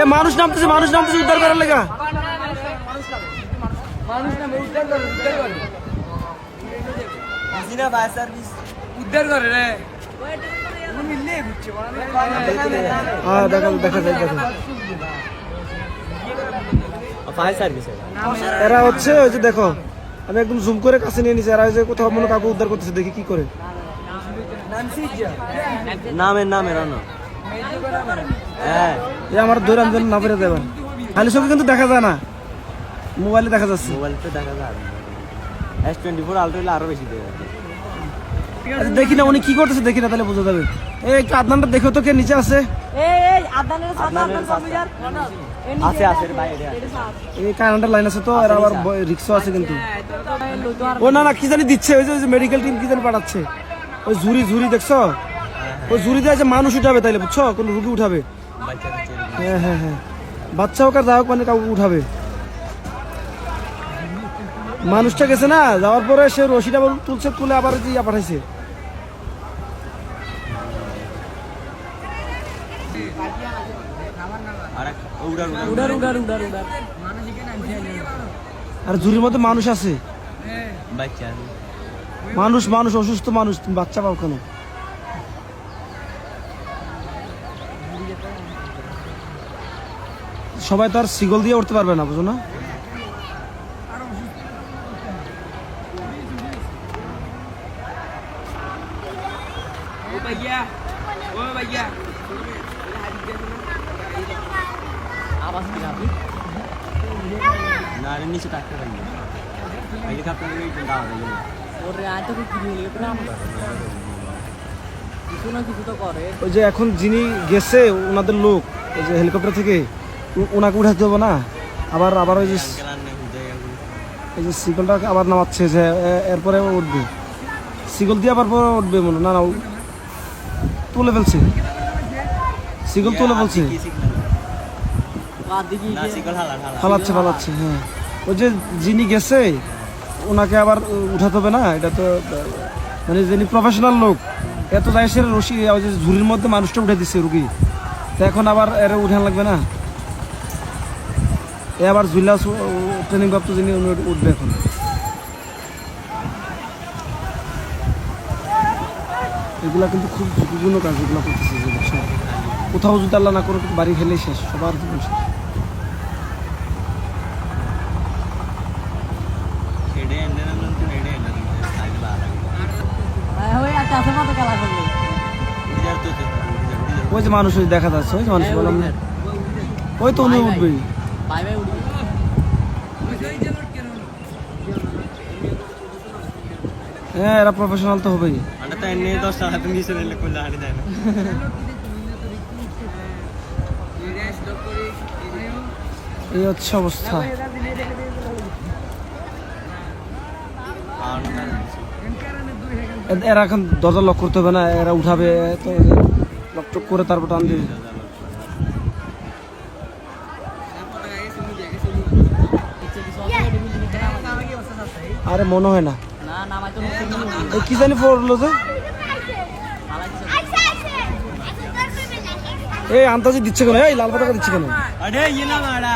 এ মানুষ নামতেছে মানুষ নামতেছে উদ্ধার করার লেগা। উদ্ধার করে রে। হ্যাঁ দেখা দেখা যায় দেখা এরা। হচ্ছে ওই যে দেখো আমি একদম জুম করে কাছে নিয়ে নিছি এরা ওই যে কোথাও মনে কাউকে উদ্ধার করতেছে দেখি কি করে। নামের নামের অন্য হ্যাঁ এ আমার যেন না দেবেন। খালি চোখে কিন্তু দেখা যায় না। মোবাইলে দেখা যাচ্ছে। মোবাইল তো দেখা যায় এস টোয়েন্টি ফোর আলট্রা হলে আরও বেশি আচ্ছা, দেখি না উনি কি করতেছে দেখি না তাহলে বোঝা যাবে। এই একটু আদনানটা দেখো তো কে নিচে আছে। এই এই আদানের সাথে আদান কম্পিউটার আছে আছে বাইরে এই কারেন্টের লাইন আছে তো এরা আবার রিক্সও আছে কিন্তু। ও না না কি জানি দিচ্ছে ওই যে ওই যে মেডিকেল টিম কি জানি পাঠাচ্ছে। ওই ঝুরি ঝুরি দেখছ? ওই ঝুরি দিয়ে যে মানুষ উঠাবে তাইলে বুঝছ? কোন রুগী উঠাবে। হ্যাঁ হ্যাঁ হ্যাঁ। বাচ্চা হোক আর যা হোক মানে কাউকে উঠাবে। মানুষটা গেছে না যাওয়ার পরে সে রশিটা তুলছে তুলে আবার ইয়া পাঠাইছে। আর ঝুরির মধ্যে মানুষ আছে। আছে মানুষ মানুষ অসুস্থ মানুষ তুমি বাচ্চা পাও কেন? সবাই তো আর সিগল দিয়ে উঠতে পারবে না বুঝো না? নিচে ওই যে এখন যিনি গেছে ওনাদের লোক ওই যে হেলিকপ্টার থেকে ওনাকে উঠাতে দেবো না। আবার আবার ওই যে এই যে সিগলটা আবার নামাচ্ছে যে এরপরে উঠবে। সিগল দিয়ে আবার পরে উঠবে মনে না না তুলে ফেলছে। সিগল তুলে ফেলছে। ফালাচ্ছে ফালাচ্ছে হ্যাঁ। ওই যে যিনি গেছে ওনাকে আবার উঠাতে হবে না। এটা তো মানে যিনি প্রফেশনাল লোক এত যায় সে রশি ওই যে ঝুড়ির মধ্যে মানুষটা উঠে দিচ্ছে রুগী। তো এখন আবার এর উঠান লাগবে না। এ আবার ঝুলা ট্রেনিং প্রাপ্ত যিনি উনি উঠবে এখন। এগুলা কিন্তু খুব ঝুঁকিপূর্ণ কাজ এগুলো করতেছে যে বুঝছ কোথাও যদি আল্লাহ না করে বাড়ি ফেলেই শেষ সবার জীবন শেষ। আর ওই খেলা যে মানুষ দেখা যাচ্ছে ওই যে মানুষ বললাম ওই তো উনি উঠবেই। বাই বাই উড়ি হ্যাঁ এরা প্রফেশনাল তো হবেই। আন্ডা তো এনে 10 টাকা তুমি দিছ রে কোন হাড়ি না। এই হচ্ছে অবস্থা। এরা এখন দরজা লক করতে হবে না এরা উঠাবে তো লক টক করে তারপর টান দিবে। আরে মনে হয় না। না না আমার তো এই কি জানি পড়ল যে? এই আন্তাজি দিচ্ছে কেন? এই লাল পাতাকা দিচ্ছে কেন? আরে ইয়ে না মারা